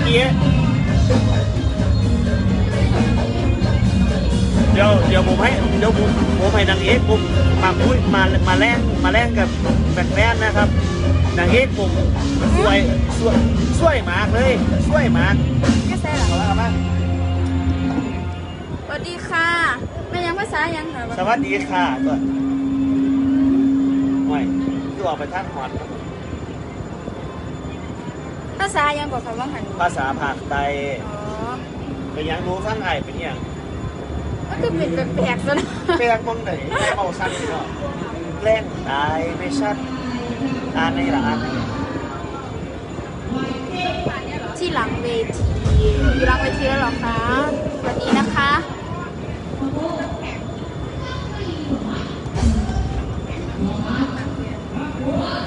อกี้ เดี๋ยวเดี๋ยวผมให้เดี๋ยวผมผมให้นางเอกผมมาพูดมามาแลกมาแลกกับแฟนๆนะครับนางเอกผมสวยสวยสวยมากเลยสวยมากก็แซ่หรอเอาละมาสวัสดีค่ะแม่ยังภาษายังค่ะสวัสดีค่ะตัวห่วยคือออกไปทางหอน ภาษายังบอกคำว่าหันภาษาภาคใต้อ๋อ เป็นหยังรู้ฟังไห้เป็นหยังมันคือเป็นแปลกๆซะนะแปลงมองไหนแปลงเอาสั้นเนาะแกล้งตายไม่ชัดอ่านในละอ่านในที่หลังเวทีอยู่หลังเวทีแล้วเหรอคะสวัสดีนะคะ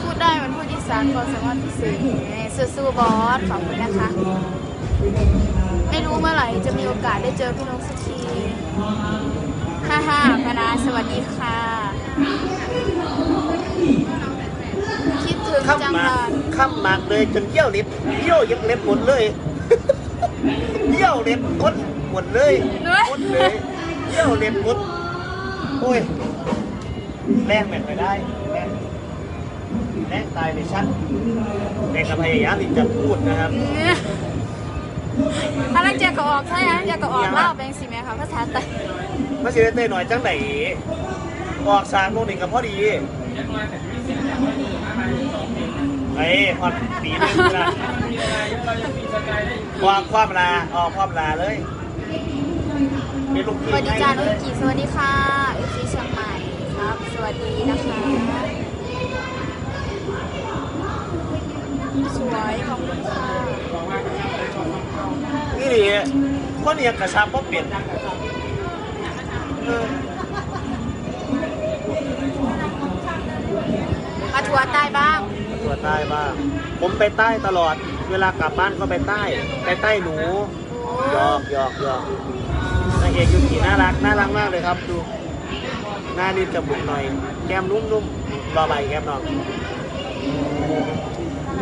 พูดได้มันพูดอีสานก็สามารถพิเศษ สู้ๆบอสขอบคุณนะคะ ไม่รู้เมื่อไหร่จะมีโอกาสได้เจอพี่นกสักทีฮ่าฮ่าคณะสวัสดีค่ะคิดถึงจัข้ามงมาเลยข้ามมากเลยจนเยี่ยวเล็บเยี่ยวยับเล็บหมดเลย เยี่ยวเล็บหมดหมดเลยหมดเลยเยี่ยวเล็บหมดโอ้ยแรงแบบไม่ได้แรง แรงตายไม่ชัดแต่ก็พยายามที่จะพูดนะครับเนี่ยถ้าลังเจอก็ออกใช่ไหมเจอก็ออกเล่าแบงสิแม่ค่ะภาษาไทยมาสิได้เต้หน่อยจังไหนออกสามโมงหนึ่งกับพอดีไอ้พอดปีหนึงนะความความลาออกความลาเลยเป็นลูกสพี่วัสดีให้จ้าเลน้องยกีสวัสดีค่ะเอฟซีเชียงใหม่ครับ สวัสดีนะคะ สวยขอบคุณค่ะนี่ดิคนนี้กระชับเพราะเปลี่ยนเออมาทัวร์ใต้บ้าง ตัวใต้บ้าง ผมไปใต้ตลอด เวลากลับบ้านก็ไปใต้ ไปใต้หนูหยอกหยอกหยอกนางเอกยูกิน่ารัก น่ารักมากเลยครับ ดู หน้านิดจมูกหน่อย แก้มนุ่มๆรอใบแก้มน้อง ส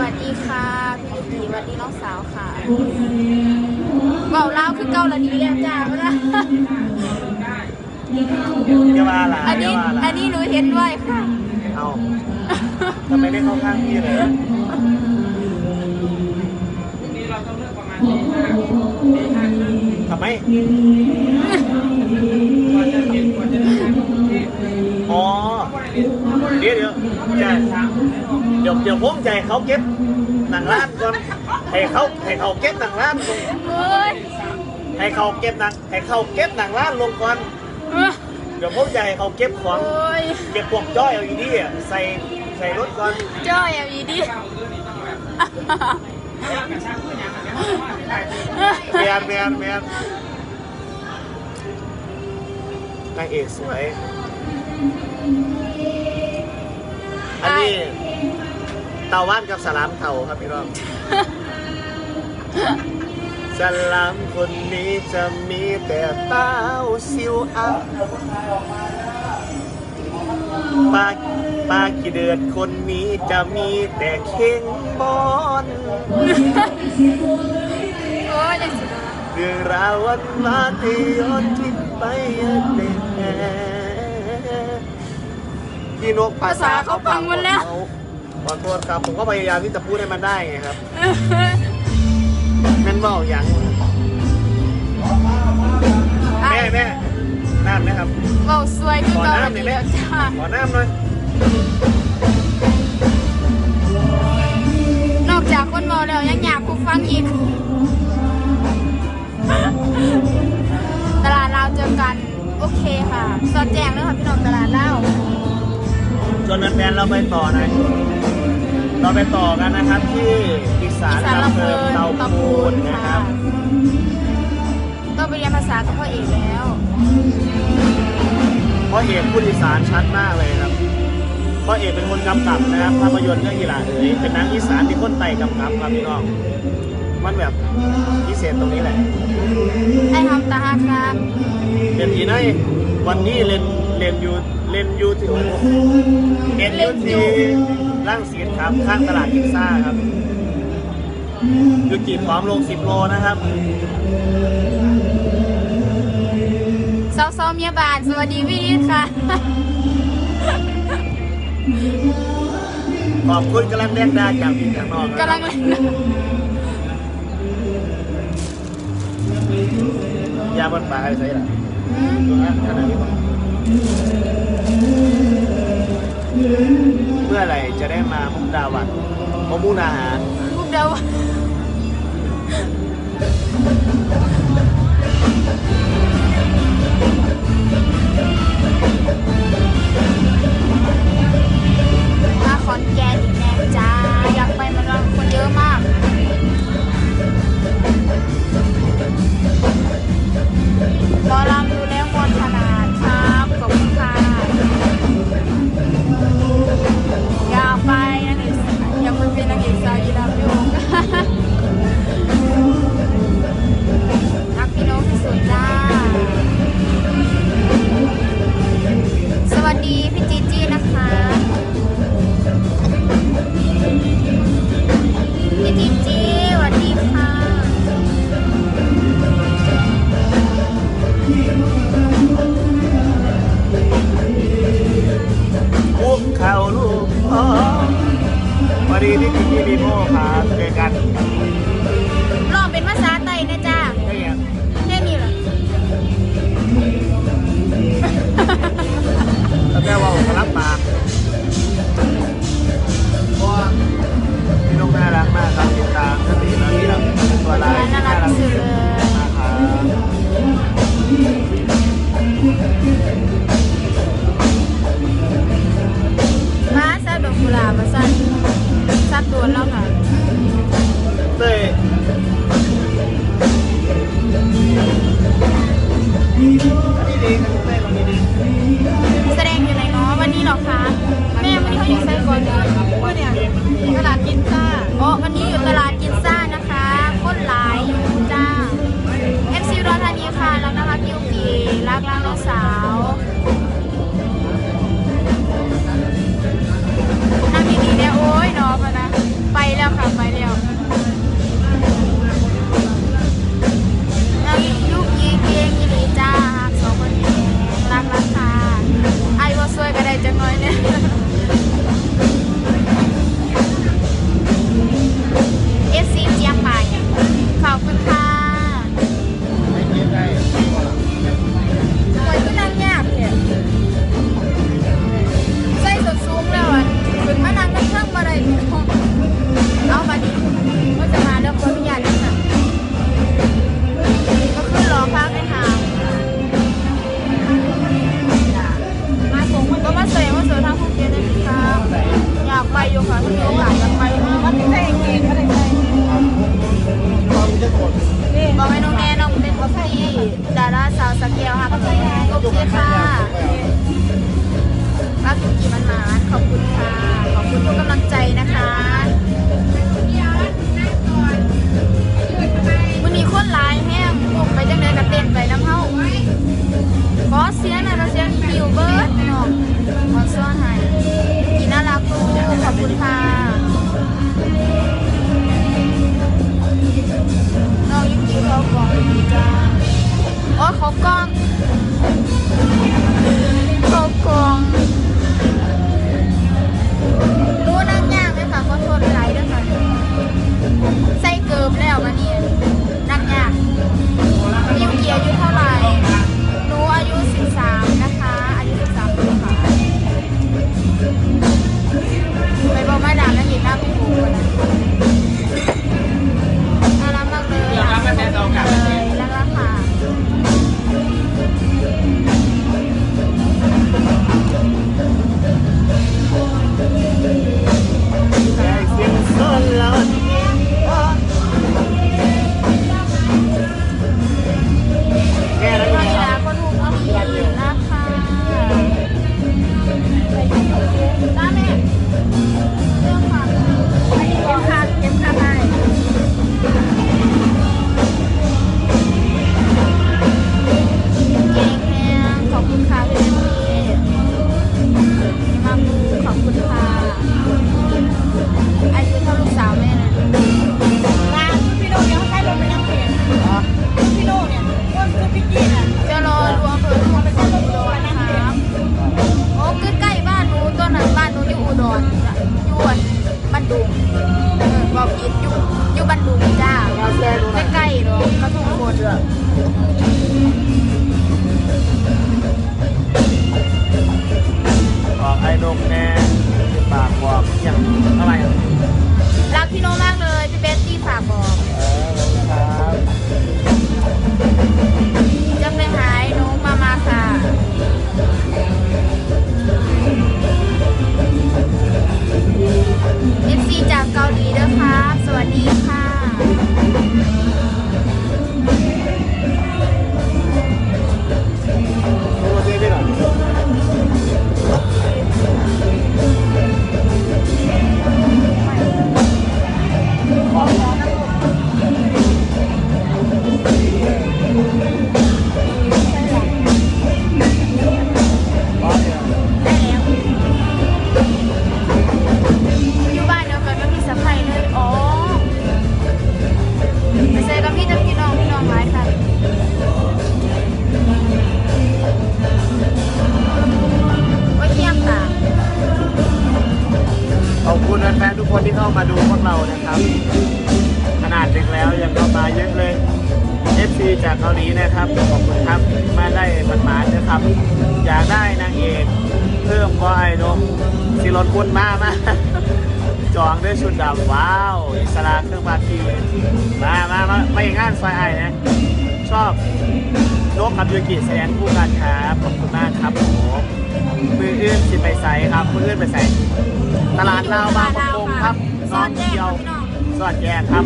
วัสดีค่ะพี่กีสวัสดีน้องสาวค่ะเบาเล่าคือเกาหลีแล้วจ้ามาละอย่ามาหลาอันอย่านี้มาหลาอันนี้หนูเห็นด้วยค่ะ เอาทำไมได้เข้าข้างพี่เลยทำไมอ๋อ เดี๋ยวเดี๋ยวจะเดี๋ยวเดี๋ยวผมใจเขาเก็บหนังร้านก่อนให้เขาให้เขาเก็บหนังร้านลงเฮ้ยให้เขาเก็บหนังให้เขาเก็บหนังร้านลงก่อนเดี๋ยวผมจะให้เขาเก็บของโอ้ยเก็บพวกจ้อยเอาอีดีอะใส่ใส่รถก่อนจ้อยเอาอีดิแมนแมนแมนนางเอกสวย อันนี้เตาว่านกับสลามเทาครับพี่น้อง สลามคนนี้จะมีแต่เต้าซิวอัพปลาปลาขี้เดือดคนนี้จะมีแต่เข่งบอลโอ้ยได้สิเรื่องราววันวานที่ย้อนคิดไปเด็กแพี่นกภาษาเขาฟังหมดแล้ว ขอโทษครับผมก็พยายามที่จะพูดให้มันได้ไงครับนั่นบอกอย่างแม่แม่น้ำไหมครับเบาสวยคือขอเกาหน้ำหน่ลีอยแม่แล้วจ้าขอน้ำหน่อยนอกจากคนเมาแล้วยังอยากกูฟังอีกตลาดลาวเจอกัน โอเคค่ะ สอดแจงเลยค่ะพี่น้องตลาดลา วส่วนแฟนๆเราไปต่อหน่อยเราไปต่อกันนะครับที่อีสานอีสานลำลำเพเพลิลินนเตาเตาปูปูนนนะคค่ะรับ ต้องไปเรียนภาษากับพ่อเอกแล้วเพราะเอกพูดอีสานชัดมากเลยครับเพราะเอกเป็นคนกำกับนะครับภาพยนตร์เรื่องอีหลาเอ๋ยเป็นหนังอีสานที่คนไต่กำกับครับพี่น้อง มันแบบพิเศษตรงนี้แหละ ไอ้ทำตาฮักครับเรียนทีไหนวัน เอ็นยูทีเอ็นยูทีร่างเสียงครับข้างตลาดกินซ่าครับยูกิพร้อมลงสิบโลนะครับเอซ้าเมียบานสวัสดีพี่นิดค่ะ ขอบคุณกำลังเรียกด้จากพี่จากนอกกำลังเล่นยาบนปากอะไรใส่ละตัวนี้นขนาดนี้ก่อน เมื่อไรจะได้มามุกดาวัดมะมุนดาหาร มุกดาวัดมาขอนแก่นอีกแน่จ้า ว่าเขากล้องเขากล้องรู้นั่งยากไหมค่ะขอโทษหไายด้วยค่ะใส่เกิบแล้วมานี่นั่งยากนิวเกียร์อายุเท่าไหร่หนูอายุ 13 นะคะ อายุ 13ปีค่ะไปบอกมาดามแล้วเห็นหน้าพี่ปูก่นนะ นะครับ ขนาดดึกแล้วยังเข้ามาเยอะเลย FC จากเกาหลีนะครับขอบคุณครับมาได้มันมานะครับ อยากได้นางเอกเพิ่มบอยลงสิรถคุณมากมาจองด้วยชุดดำว้าวอิสระเครื่องบาทีมามามาไปงานซอยไอ้นะชอบนกกับยูกิแสดงคู่กันครับขอบคุณมากครับผมมืออื่นสิไปใส่ครับมืออื่นไปใส่ตลาดลาวบางประกง ครับน้องเดียวสวัสดีครับ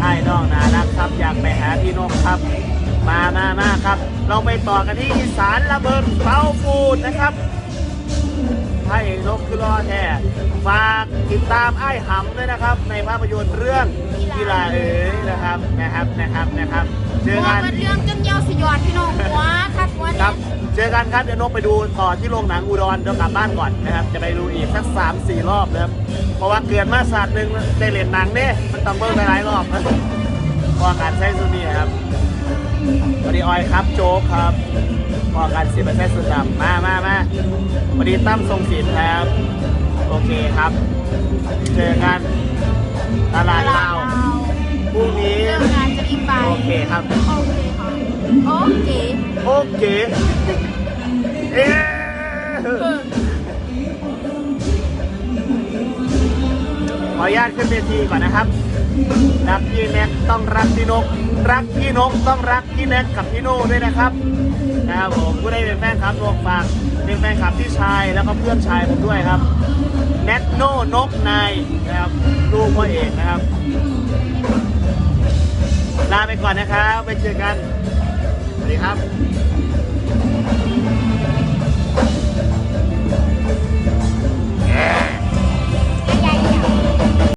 ไอ้น้องนารักครับอยากไปหาพี่นกครับ มามามาครับ เราไปต่อกันที่อีสานระเบิดเตาฟูดนะครับ ให้นกคือรอแท้ฝากติดตามไอ้หำด้วยนะครับ ในภาพยนตร์เรื่องกีฬาเอ๋ยนะครับนะครับนะครับนะครับเจอหัวกันมันเรื่องจนยาวสยอดพี่น้องหัวคักหัวคเนี่รัยบเจอกันครับเดี๋ยวนกไปดูต่อที่โรงหนังอุดรเดี๋ยวกลับบ้านก่อนนะครับ จะไปดูอีกสักสามสี่รอบนะครับเพราะว่าเกิดมาศาสตร์หนึ่งได้เล่นหนังเนี่ยมันต้องเบิ่งหลายๆรอบนะพอการใช้สุนีครับสวัสดีออยครับโจ๊กครับพอการสิบใช้สุดดำมามามาส วัสดีตั้มทรงศิลป์ครับ โอเคครับ เจอกันตลาดลาวพรุ่งนี้ เรื่องงานจะรีบไป โอเคครับ โอเคค่ะโอเคโอเค เอ๊ะเออขออนุญาตขึ้นเวทีก่อนนะครับ รักพี่แน็กต้องรักพี่นก รักพี่นกต้องรักพี่แน็กกับพี่โน่ด้วยนะครับนะครับผมผู้ได้เป็นแฟนคลับนกฝาก็นแฟนคลับพี่ชายแล้วก็เพื่อนชายผมด้วยครับแน็ตโน่นกนายนะครับลูกพ่อเอกนะครับ ลาไปก่อนนะครับ ไปเจอกัน สวัสดีครับ